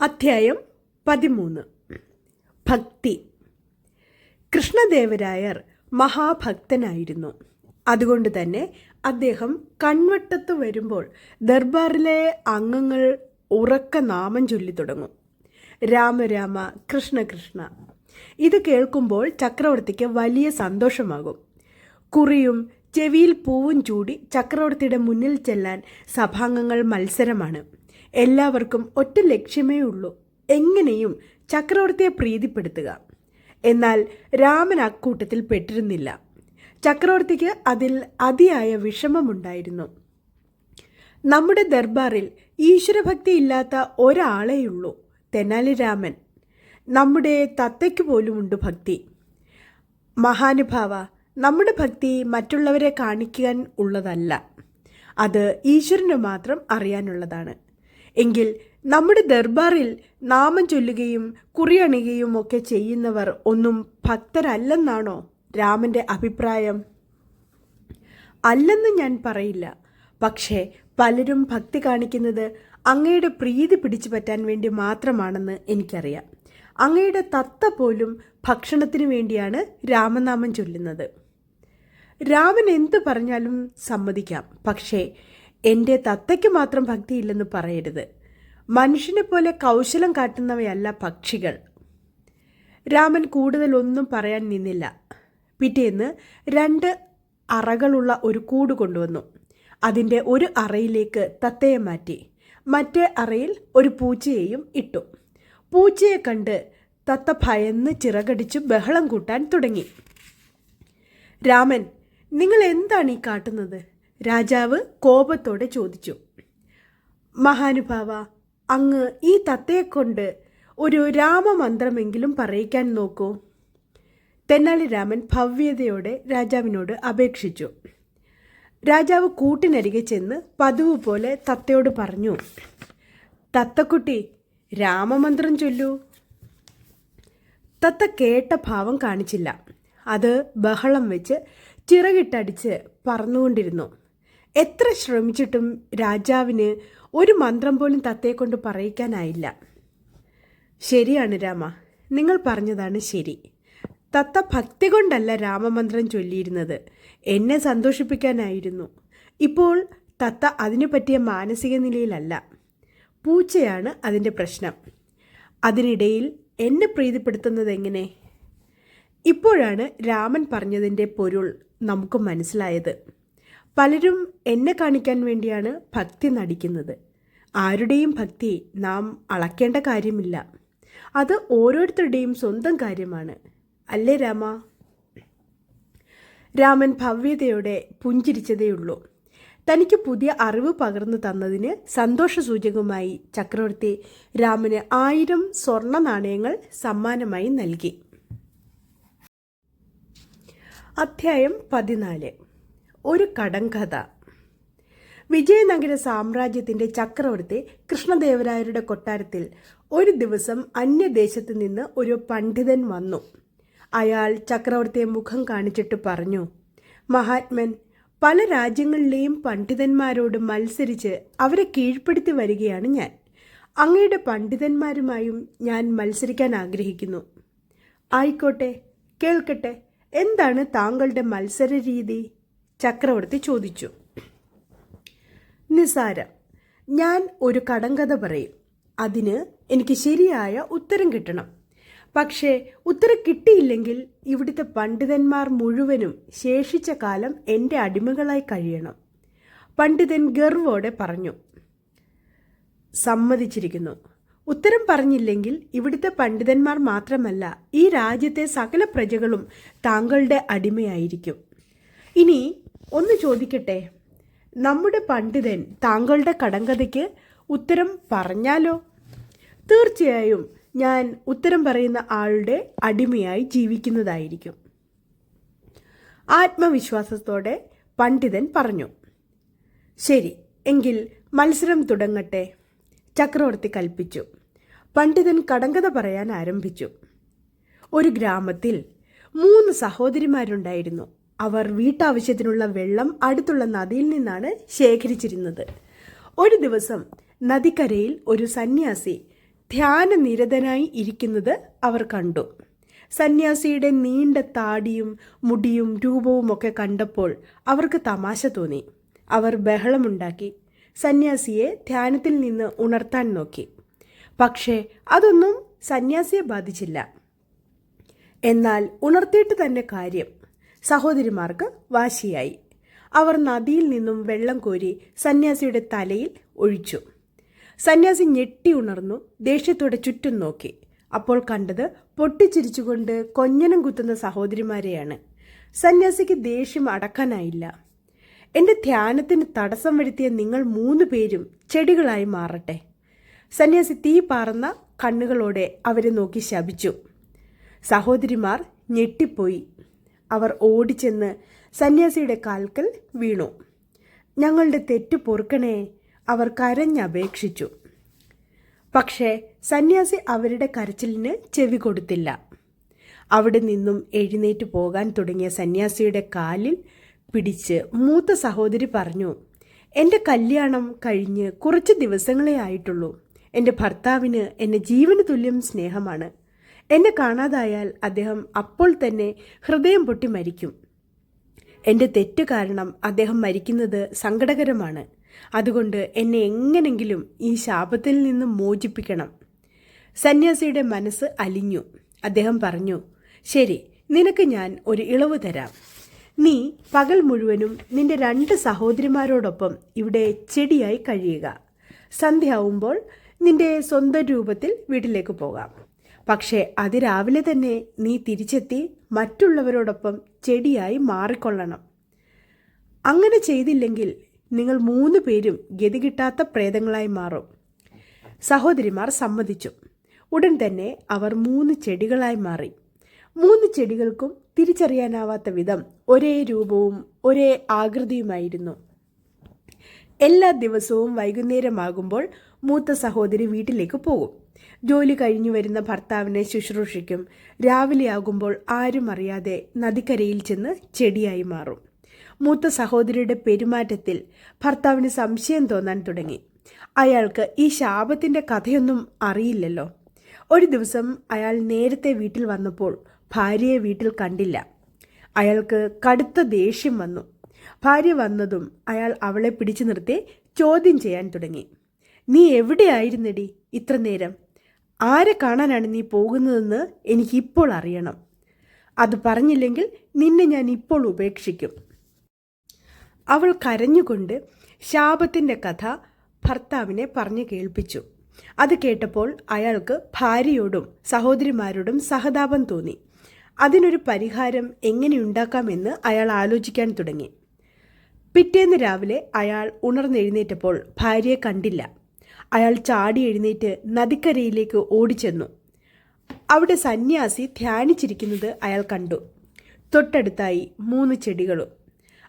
അധ്യായം പതിമൂന്ന്. ഭക്തി. കൃഷ്ണദേവരായർ മഹാഭക്തനായിരുന്നു. അതുകൊണ്ട് തന്നെ അദ്ദേഹം കൺവട്ടത്ത് വരുമ്പോൾ ദർബാറിലെ അംഗങ്ങൾ ഉറക്ക നാമം ചൊല്ലി തുടങ്ങും. രാമരാമ കൃഷ്ണ കൃഷ്ണ. ഇത് കേൾക്കുമ്പോൾ ചക്രവർത്തിക്ക് വലിയ സന്തോഷമാകും. കുറിയും ചെവിയിൽ പൂവും ചൂടി ചക്രവർത്തിയുടെ മുന്നിൽ ചെല്ലാൻ സഭാംഗങ്ങൾ മത്സരമാണ്. എല്ലാവർക്കും ഒറ്റ ലക്ഷ്യമേ ഉള്ളൂ. എങ്ങനെയും ചക്രവർത്തിയെ പ്രീതിപ്പെടുത്തുക. എന്നാൽ രാമൻ അക്കൂട്ടത്തിൽ പെട്ടിരുന്നില്ല. ചക്രവർത്തിക്ക് അതിൽ അതിയായ വിഷമമുണ്ടായിരുന്നു. നമ്മുടെ ദർബാറിൽ ഈശ്വരഭക്തി ഇല്ലാത്ത ഒരാളെയുള്ളൂ തെനാലി രാമൻ. നമ്മുടെ തത്തയ്ക്ക് പോലുമുണ്ട് ഭക്തി. മഹാനുഭാവ നമ്മുടെ ഭക്തി മറ്റുള്ളവരെ കാണിക്കാൻ ഉള്ളതല്ല. അത് ഈശ്വരന് മാത്രം അറിയാനുള്ളതാണ്. എങ്കിൽ നമ്മുടെ ദർബാറിൽ നാമം ചൊല്ലുകയും കുറിയണിയുകയും ഒക്കെ ചെയ്യുന്നവർ ഒന്നും ഭക്തരല്ലെന്നാണോ രാമന്റെ അഭിപ്രായം? അല്ലെന്ന് ഞാൻ പറയില്ല. പക്ഷേ പലരും ഭക്തി കാണിക്കുന്നത് അങ്ങയുടെ പ്രീതി പിടിച്ചു പറ്റാൻ വേണ്ടി മാത്രമാണെന്ന് എനിക്കറിയാം. അങ്ങയുടെ തത്ത പോലും ഭക്ഷണത്തിനു വേണ്ടിയാണ് രാമനാമം ചൊല്ലുന്നത്. രാമൻ എന്തു പറഞ്ഞാലും സമ്മതിക്കാം. പക്ഷേ എന്റെ തത്തയ്ക്ക് മാത്രം ഭക്തിയില്ലെന്ന് പറയരുത്. മനുഷ്യനെ പോലെ കൗശലം കാട്ടുന്നവയല്ല പക്ഷികൾ. രാമൻ കൂടുതൽ ഒന്നും പറയാൻ നിന്നില്ല. പിറ്റേന്ന് രണ്ട് അറകളുള്ള ഒരു കൂട് കൊണ്ടുവന്നു. അതിന്റെ ഒരു അറയിലേക്ക് തത്തയെ മാറ്റി. മറ്റേ അറയിൽ ഒരു പൂച്ചയെയും ഇട്ടു. പൂച്ചയെ കണ്ട് തത്ത ഭയന്ന് ചിറകടിച്ച് ബഹളം കൂട്ടാൻ തുടങ്ങി. രാമൻ നിങ്ങൾ എന്താണ് ഈ കാട്ടുന്നത്? രാജാവ് കോപത്തോടെ ചോദിച്ചു മഹാനുഭാവ അങ്ങ് ഈ തത്തയെക്കൊണ്ട് ഒരു രാമമന്ത്രമെങ്കിലും പറയിക്കാൻ നോക്കൂ. തെന്നാലി രാമൻ ഭവ്യതയോടെ രാജാവിനോട് അപേക്ഷിച്ചു. രാജാവ് കൂട്ടിനരികെ ചെന്ന് പതിവ് പോലെ തത്തയോട് പറഞ്ഞു തത്തക്കുട്ടി രാമമന്ത്രം ചൊല്ലു. തത്ത കേട്ട ഭാവം കാണിച്ചില്ല. അത് ബഹളം വെച്ച് ചിറകിട്ടടിച്ച് പറന്നുകൊണ്ടിരുന്നു. എത്ര ശ്രമിച്ചിട്ടും രാജാവിന് ഒരു മന്ത്രം പോലും തത്തയെക്കൊണ്ട് പറയിക്കാനായില്ല. ശരിയാണ് രാമ. നിങ്ങൾ പറഞ്ഞതാണ് ശരി. തത്ത ഭക്തി കൊണ്ടല്ല രാമമന്ത്രം ചൊല്ലിയിരുന്നത്. എന്നെ സന്തോഷിപ്പിക്കാനായിരുന്നു. ഇപ്പോൾ തത്ത അതിനു പറ്റിയ മാനസിക നിലയിലല്ല. പൂച്ചയാണ് അതിന്റെ പ്രശ്നം. അതിനിടയിൽ എന്നെ പ്രീതിപ്പെടുത്തുന്നത് എങ്ങനെ? ഇപ്പോഴാണ് രാമൻ പറഞ്ഞതിന്റെ പൊരുൾ നമുക്ക് മനസ്സിലായത്. പലരും എന്നെ കാണിക്കാൻ വേണ്ടിയാണ് ഭക്തി നടിക്കുന്നത്. ആരുടെയും ഭക്തി നാം അളക്കേണ്ട കാര്യമില്ല. അത് ഓരോരുത്തരുടെയും സ്വന്തം കാര്യമാണ്. അല്ലേ രാമ? രാമൻ ഭവ്യതയോടെ പുഞ്ചിരിച്ചതേയുള്ളൂ തനിക്ക് പുതിയ അറിവ് പകർന്നു തന്നതിന് സന്തോഷസൂചകമായി ചക്രവർത്തി രാമന് ആയിരം സ്വർണ നാണയങ്ങൾ സമ്മാനമായി നൽകി. അധ്യായം പതിനാല്. ഒരു കടങ്കഥ വിജയനഗര സാമ്രാജ്യത്തിന്റെ ചക്രവർത്തി കൃഷ്ണദേവരായരുടെ കൊട്ടാരത്തിൽ ഒരു ദിവസം അന്യദേശത്ത് നിന്ന് ഒരു പണ്ഡിതൻ വന്നു. അയാൾ ചക്രവർത്തിയെ മുഖം കാണിച്ചിട്ട് പറഞ്ഞു മഹാത്മൻ പല രാജ്യങ്ങളിലെയും പണ്ഡിതന്മാരോട് മത്സരിച്ച് അവരെ കീഴ്പ്പെടുത്തി വരികയാണ് ഞാൻ. അങ്ങയുടെ പണ്ഡിതന്മാരുമായും ഞാൻ മത്സരിക്കാൻ ആഗ്രഹിക്കുന്നു. ആയിക്കോട്ടെ കേൾക്കട്ടെ എന്താണ് താങ്കളുടെ മത്സര രീതി? ചക്രവർത്തി ചോദിച്ചു. നിസാര ഞാൻ ഒരു കടങ്കഥ പറയും. അതിന് എനിക്ക് ശരിയായ ഉത്തരം കിട്ടണം. പക്ഷേ ഉത്തരം കിട്ടിയില്ലെങ്കിൽ ഇവിടുത്തെ പണ്ഡിതന്മാർ മുഴുവനും ശേഷിച്ച കാലം എന്റെ അടിമകളായി കഴിയണം. പണ്ഡിതൻ ഗർവോടെ പറഞ്ഞു. സമ്മതിച്ചിരിക്കുന്നു. ഉത്തരം പറഞ്ഞില്ലെങ്കിൽ ഇവിടുത്തെ പണ്ഡിതന്മാർ മാത്രമല്ല ഈ രാജ്യത്തെ സകല പ്രജകളും താങ്കളുടെ അടിമയായിരിക്കും. ഇനി ഒന്ന് ചോദിക്കട്ടെ? നമ്മുടെ പണ്ഡിതൻ താങ്കളുടെ കടങ്കഥയ്ക്ക് ഉത്തരം പറഞ്ഞാലോ? തീർച്ചയായും ഞാൻ ഉത്തരം പറയുന്ന ആളുടെ അടിമയായി ജീവിക്കുന്നതായിരിക്കും. ആത്മവിശ്വാസത്തോടെ പണ്ഡിതൻ പറഞ്ഞു. ശരി എങ്കിൽ മത്സരം തുടങ്ങട്ടെ. ചക്രവർത്തി കൽപ്പിച്ചു. പണ്ഡിതൻ കടങ്കഥ പറയാൻ ആരംഭിച്ചു. ഒരു ഗ്രാമത്തിൽ മൂന്ന് സഹോദരിമാരുണ്ടായിരുന്നു. അവർ വീട്ടാവശ്യത്തിനുള്ള വെള്ളം അടുത്തുള്ള നദിയിൽ നിന്നാണ് ശേഖരിച്ചിരുന്നത്. ഒരു ദിവസം നദിക്കരയിൽ ഒരു സന്യാസി ധ്യാന നിരതനായി ഇരിക്കുന്നത് അവർ കണ്ടു. സന്യാസിയുടെ നീണ്ട താടിയും മുടിയും രൂപവും ഒക്കെ കണ്ടപ്പോൾ അവർക്ക് തമാശ തോന്നി. അവർ ബഹളമുണ്ടാക്കി. സന്യാസിയെ ധ്യാനത്തിൽ നിന്ന് ഉണർത്താൻ നോക്കി. പക്ഷേ അതൊന്നും സന്യാസിയെ ബാധിച്ചില്ല. എന്നാൽ ഉണർത്തിയിട്ട് തന്നെ കാര്യം സഹോദരിമാർക്ക് വാശിയായി. അവർ നദിയിൽ നിന്നും വെള്ളം കോരി സന്യാസിയുടെ തലയിൽ ഒഴിച്ചു. സന്യാസി ഞെട്ടി ഉണർന്നു ദേഷ്യത്തോടെ ചുറ്റും നോക്കി. അപ്പോൾ കണ്ടത് പൊട്ടിച്ചിരിച്ചുകൊണ്ട് കൊഞ്ഞനം കുത്തുന്ന സഹോദരിമാരെയാണ്. സന്യാസിക്ക് ദേഷ്യം അടക്കാനായില്ല. എന്റെ ധ്യാനത്തിന് തടസ്സം വരുത്തിയ നിങ്ങൾ മൂന്ന് പേരും ചെടികളായി മാറട്ടെ. സന്യാസി തീ പാർന്ന കണ്ണുകളോടെ അവരെ നോക്കി ശപിച്ചു. സഹോദരിമാർ ഞെട്ടിപ്പോയി. അവർ ഓടിച്ചെന്ന് സന്യാസിയുടെ കാൽക്കൽ വീണു. ഞങ്ങളുടെ തെറ്റ് പൊറുക്കണേ അവർ കരഞ്ഞപേക്ഷിച്ചു. പക്ഷേ സന്യാസി അവരുടെ കരച്ചിലിന് ചെവി കൊടുത്തില്ല. അവിടെ നിന്നും എഴുന്നേറ്റ് പോകാൻ തുടങ്ങിയ സന്യാസിയുടെ കാലിൽ പിടിച്ച് മൂത്ത സഹോദരി പറഞ്ഞു എന്റെ കല്യാണം കഴിഞ്ഞ് കുറച്ച് ദിവസങ്ങളേ ആയിട്ടുള്ളൂ. എന്റെ ഭർത്താവിന് എന്നെ ജീവന് തുല്യം സ്നേഹമാണ്. എന്നെ കാണാതായാൽ അദ്ദേഹം അപ്പോൾ തന്നെ ഹൃദയം പൊട്ടി മരിക്കും. എന്റെ തെറ്റ് കാരണം അദ്ദേഹം മരിക്കുന്നത് സങ്കടകരമാണ്. അതുകൊണ്ട് എന്നെ എങ്ങനെങ്കിലും ഈ ശാപത്തിൽ നിന്ന് മോചിപ്പിക്കണം. സന്യാസിയുടെ മനസ്സ് അലിഞ്ഞു. അദ്ദേഹം പറഞ്ഞു ശരി നിനക്ക് ഞാൻ ഒരു ഇളവ് തരാം. നീ പകൽ മുഴുവനും നിന്റെ രണ്ട് സഹോദരിമാരോടൊപ്പം ഇവിടെ ചെടിയായി കഴിയുക. സന്ധ്യയാവുമ്പോൾ നിന്റെ സ്വന്തം രൂപത്തിൽ വീട്ടിലേക്ക് പോകാം. പക്ഷേ അതിരാവിലെ തന്നെ നീ തിരിച്ചെത്തി മറ്റുള്ളവരോടൊപ്പം ചെടിയായി മാറിക്കൊള്ളണം. അങ്ങനെ ചെയ്തില്ലെങ്കിൽ നിങ്ങൾ മൂന്ന് പേരും ഗതി കിട്ടാത്ത പ്രേതങ്ങളായി മാറും. സഹോദരിമാർ സമ്മതിച്ചു. ഉടൻ തന്നെ അവർ മൂന്ന് ചെടികളായി മാറി. മൂന്ന് ചെടികൾക്കും തിരിച്ചറിയാനാവാത്ത വിധം ഒരേ രൂപവും ഒരേ ആകൃതിയുമായിരുന്നു. എല്ലാ ദിവസവും വൈകുന്നേരമാകുമ്പോൾ മൂത്ത സഹോദരി വീട്ടിലേക്ക് പോകും. ജോലി കഴിഞ്ഞു വരുന്ന ഭർത്താവിനെ ശുശ്രൂഷിക്കും. രാവിലെയാകുമ്പോൾ ആരും അറിയാതെ നദിക്കരയിൽ ചെന്ന് ചെടിയായി മാറും. മൂത്ത സഹോദരിയുടെ പെരുമാറ്റത്തിൽ ഭർത്താവിന് സംശയം തോന്നാൻ തുടങ്ങി. അയാൾക്ക് ഈ ശാപത്തിന്റെ കഥയൊന്നും അറിയില്ലല്ലോ. ഒരു ദിവസം അയാൾ നേരത്തെ വീട്ടിൽ വന്നപ്പോൾ ഭാര്യയെ വീട്ടിൽ കണ്ടില്ല. അയാൾക്ക് കടുത്ത ദേഷ്യം വന്നു. ഭാര്യ വന്നതും അയാൾ അവളെ പിടിച്ചു നിർത്തി ചോദ്യം ചെയ്യാൻ തുടങ്ങി. നീ എവിടെയായിരുന്നടി ഇത്ര നേരം? ആരെ കാണാനാണ് നീ പോകുന്നതെന്ന് എനിക്കിപ്പോൾ അറിയണം. അത് പറഞ്ഞില്ലെങ്കിൽ നിന്നെ ഞാൻ ഇപ്പോൾ ഉപേക്ഷിക്കും. അവൾ കരഞ്ഞുകൊണ്ട് ശാപത്തിന്റെ കഥ ഭർത്താവിനെ പറഞ്ഞു കേൾപ്പിച്ചു. അത് കേട്ടപ്പോൾ അയാൾക്ക് ഭാര്യയോടും സഹോദരിമാരോടും സഹതാപം തോന്നി. അതിനൊരു പരിഹാരം എങ്ങനെയുണ്ടാക്കാമെന്ന് അയാൾ ആലോചിക്കാൻ തുടങ്ങി. പിറ്റേന്ന് രാവിലെ അയാൾ ഉണർന്നെഴുന്നേറ്റപ്പോൾ ഭാര്യയെ കണ്ടില്ല. അയാൾ ചാടി എഴുന്നേറ്റ് നദിക്കരയിലേക്ക് ഓടിച്ചെന്നു. അവിടെ സന്യാസി ധ്യാനിച്ചിരിക്കുന്നത് അയാൾ കണ്ടു. തൊട്ടടുത്തായി മൂന്ന് ചെടികളും.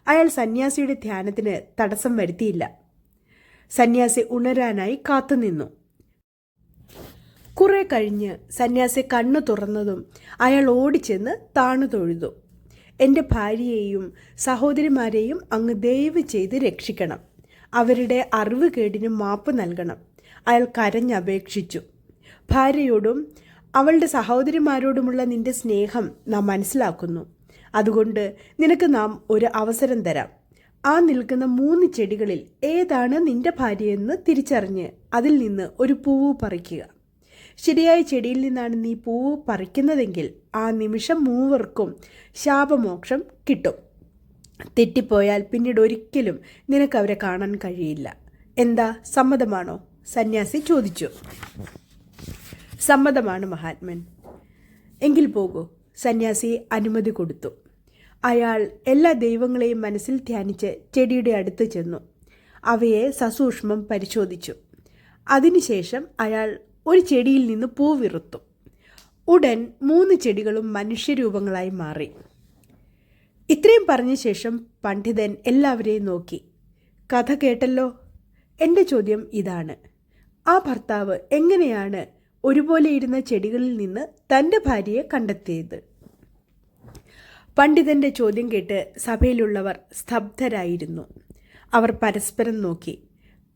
അയാൾ സന്യാസിയുടെ ധ്യാനത്തിന് തടസ്സം വരുത്തിയില്ല. സന്യാസി ഉണരാനായി കാത്തുനിന്നു കുറെ കഴിഞ്ഞ് സന്യാസി കണ്ണു തുറന്നതും അയാൾ ഓടിച്ചെന്ന് താണു തൊഴുതു. എന്റെ ഭാര്യയെയും സഹോദരിമാരെയും അങ്ങ് ദയവ് ചെയ്ത് രക്ഷിക്കണം. അവരുടെ അറിവ് കേടിന് മാപ്പ് നൽകണം. അയാൾ കരഞ്ഞപേക്ഷിച്ചു. ഭാര്യയോടും അവളുടെ സഹോദരിമാരോടുമുള്ള നിന്റെ സ്നേഹം നാം മനസ്സിലാക്കുന്നു. അതുകൊണ്ട് നിനക്ക് നാം ഒരു അവസരം തരാം. ആ നിൽക്കുന്ന മൂന്ന് ചെടികളിൽ ഏതാണ് നിന്റെ ഭാര്യയെന്ന് തിരിച്ചറിഞ്ഞ് അതിൽ നിന്ന് ഒരു പൂവ് പറിക്കുക. ശരിയായ ചെടിയിൽ നിന്നാണ് നീ പൂവ് പറിക്കുന്നതെങ്കിൽ ആ നിമിഷം മൂവർക്കും ശാപമോക്ഷം കിട്ടും. തെറ്റിപ്പോയാൽ പിന്നീട് ഒരിക്കലും നിനക്ക് അവരെ കാണാൻ കഴിയില്ല. എന്താ സമ്മതമാണോ? സന്യാസി ചോദിച്ചു. സമ്മതമാണ് മഹാത്മൻ. എങ്കിൽ പോകൂ സന്യാസി അനുമതി കൊടുത്തു. അയാൾ എല്ലാ ദൈവങ്ങളെയും മനസ്സിൽ ധ്യാനിച്ച് ചെടിയുടെ അടുത്ത് ചെന്നു. അവയെ സസൂക്ഷ്മം പരിശോധിച്ചു. അതിനുശേഷം അയാൾ ഒരു ചെടിയിൽ നിന്ന് പൂവിറുത്തു ഉടൻ മൂന്ന് ചെടികളും മനുഷ്യരൂപങ്ങളായി മാറി. ഇത്രയും പറഞ്ഞ ശേഷം പണ്ഡിതൻ എല്ലാവരെയും നോക്കി. കഥ കേട്ടല്ലോ? എന്റെ ചോദ്യം ഇതാണ്. ആ ഭർത്താവ് എങ്ങനെയാണ് ഒരുപോലെ ഇരുന്ന ചെടികളിൽ നിന്ന് തന്റെ ഭാര്യയെ കണ്ടെത്തിയത്? പണ്ഡിതന്റെ ചോദ്യം കേട്ട് സഭയിലുള്ളവർ സ്തബ്ധരായിരുന്നു. അവർ പരസ്പരം നോക്കി.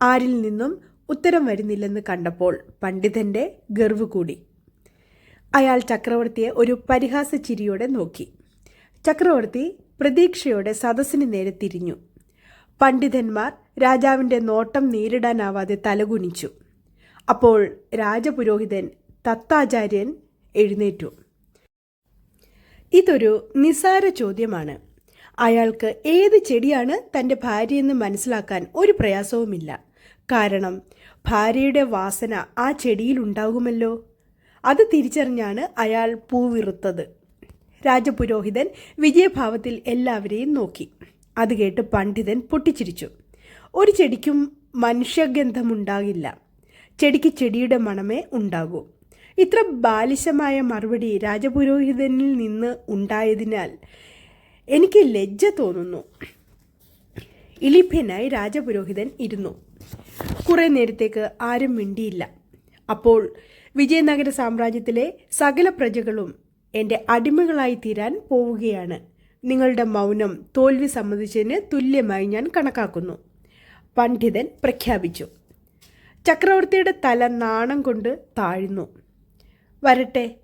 ആരിൽ നിന്നും ഉത്തരം വരുന്നില്ലെന്ന് കണ്ടപ്പോൾ പണ്ഡിതന്റെ ഗർവ് കൂടി. അയാൾ ചക്രവർത്തിയെ ഒരു പരിഹാസ ചിരിയോടെ നോക്കി. ചക്രവർത്തി പ്രതീക്ഷയോടെ സദസ്സിന് നേരെ തിരിഞ്ഞു. പണ്ഡിതന്മാർ രാജാവിന്റെ നോട്ടം നേരിടാനാവാതെ തലകുനിച്ചു. അപ്പോൾ രാജപുരോഹിതൻ തത്താചാര്യൻ എഴുന്നേറ്റു. ഇതൊരു നിസാര ചോദ്യമാണ്. അയാൾക്ക് ഏത് ചെടിയാണ് തന്റെ ഭാര്യയെന്ന് മനസ്സിലാക്കാൻ ഒരു പ്രയാസവുമില്ല. കാരണം ഭാര്യയുടെ വാസന ആ ചെടിയിൽ ഉണ്ടാകുമല്ലോ. അത് തിരിച്ചറിഞ്ഞാണ് അയാൾ പൂവിറുത്തത് രാജപുരോഹിതൻ വിജയഭാവത്തിൽ എല്ലാവരെയും നോക്കി. അത് കേട്ട് പണ്ഡിതൻ പൊട്ടിച്ചിരിച്ചു. ഒരു ചെടിക്കും മനുഷ്യഗന്ധമുണ്ടാകില്ല. ചെടിക്ക് ചെടിയുടെ മണമേ ഉണ്ടാകൂ. ഇത്ര ബാലിശമായ മറുപടി രാജപുരോഹിതനിൽ നിന്ന് ഉണ്ടായതിനാൽ എനിക്ക് ലജ്ജ തോന്നുന്നു. ഇളിഭ്യനായി രാജപുരോഹിതൻ ഇരുന്നു. കുറേ നേരത്തേക്ക് ആരും മിണ്ടിയില്ല. അപ്പോൾ വിജയനഗര സാമ്രാജ്യത്തിലെ സകല പ്രജകളും എന്റെ അടിമകളായി തീരാൻ പോവുകയാണ്. നിങ്ങളുടെ മൗനം തോൽവി സമ്മതിച്ചതിന് തുല്യമായി ഞാൻ കണക്കാക്കുന്നു. പണ്ഡിതൻ പ്രഖ്യാപിച്ചു. ചക്രവർത്തിയുടെ തല നാണം കൊണ്ട് താഴ്ന്നു. വരട്ടെ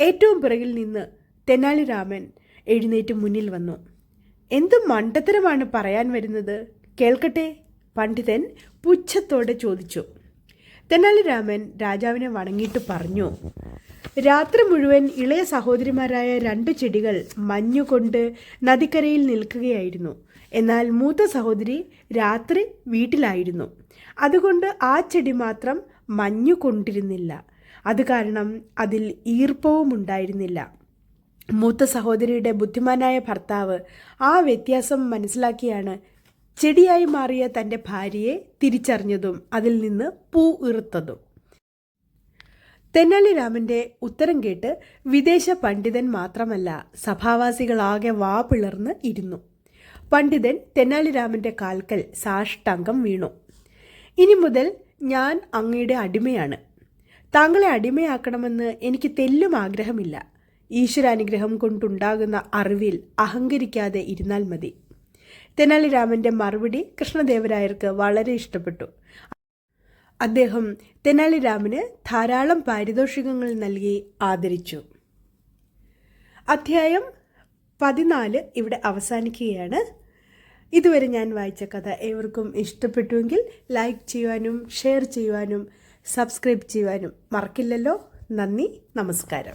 ഏറ്റവും പിറകിൽ നിന്ന് തെനാലിരാമൻ എഴുന്നേറ്റ് മുന്നിൽ വന്നു. എന്ത് മണ്ടത്തരമാണ് പറയാൻ വരുന്നത്? കേൾക്കട്ടെ പണ്ഡിതൻ പുച്ഛത്തോടെ ചോദിച്ചു. തെനാലിരാമൻ രാജാവിനെ വണങ്ങിയിട്ട് പറഞ്ഞു രാത്രി മുഴുവൻ ഇളയ സഹോദരിമാരായ രണ്ട് ചെടികൾ മഞ്ഞുകൊണ്ട് നദിക്കരയിൽ നിൽക്കുകയായിരുന്നു. എന്നാൽ മൂത്ത സഹോദരി രാത്രി വീട്ടിലായിരുന്നു. അതുകൊണ്ട് ആ ചെടി മാത്രം മഞ്ഞു കൊണ്ടിരുന്നില്ല അത് കാരണം അതിൽ ഈർപ്പവും ഉണ്ടായിരുന്നില്ല. മൂത്ത സഹോദരിയുടെ ബുദ്ധിമാനായ ഭർത്താവ് ആ വ്യത്യാസം മനസ്സിലാക്കിയാണ് ചെടിയായി മാറിയ തന്റെ ഭാര്യയെ തിരിച്ചറിഞ്ഞതും അതിൽ നിന്ന് പൂ തെന്നാലിരാമന്റെ ഉത്തരം കേട്ട് വിദേശ പണ്ഡിതൻ മാത്രമല്ല സഭാവാസികളാകെ വാ പിളർന്ന് ഇരുന്നു. പണ്ഡിതൻ തെന്നാലിരാമന്റെ കാൽക്കൽ സാഷ്ടാംഗം വീണു. ഇനി മുതൽ ഞാൻ അങ്ങയുടെ അടിമയാണ്. താങ്കളെ അടിമയാക്കണമെന്ന് എനിക്ക് തെല്ലും ആഗ്രഹമില്ല. ഈശ്വരാനുഗ്രഹം കൊണ്ടുണ്ടാകുന്ന അറിവിൽ അഹങ്കരിക്കാതെ ഇരുന്നാൽ മതി. തെനാലിരാമന്റെ മറുപടി കൃഷ്ണദേവരായർക്ക് വളരെ ഇഷ്ടപ്പെട്ടു. അദ്ദേഹം തെനാലിരാമന് ധാരാളം പാരിതോഷികങ്ങൾ നൽകി ആദരിച്ചു. അധ്യായം പതിനാല് ഇവിടെ അവസാനിക്കുകയാണ്. ഇതുവരെ ഞാൻ വായിച്ച കഥ ഏവർക്കും ഇഷ്ടപ്പെട്ടുവെങ്കിൽ ലൈക്ക് ചെയ്യുവാനും ഷെയർ ചെയ്യുവാനും സബ്സ്ക്രൈബ് ചെയ്യുവാനും മറക്കില്ലല്ലോ. നന്ദി നമസ്കാരം.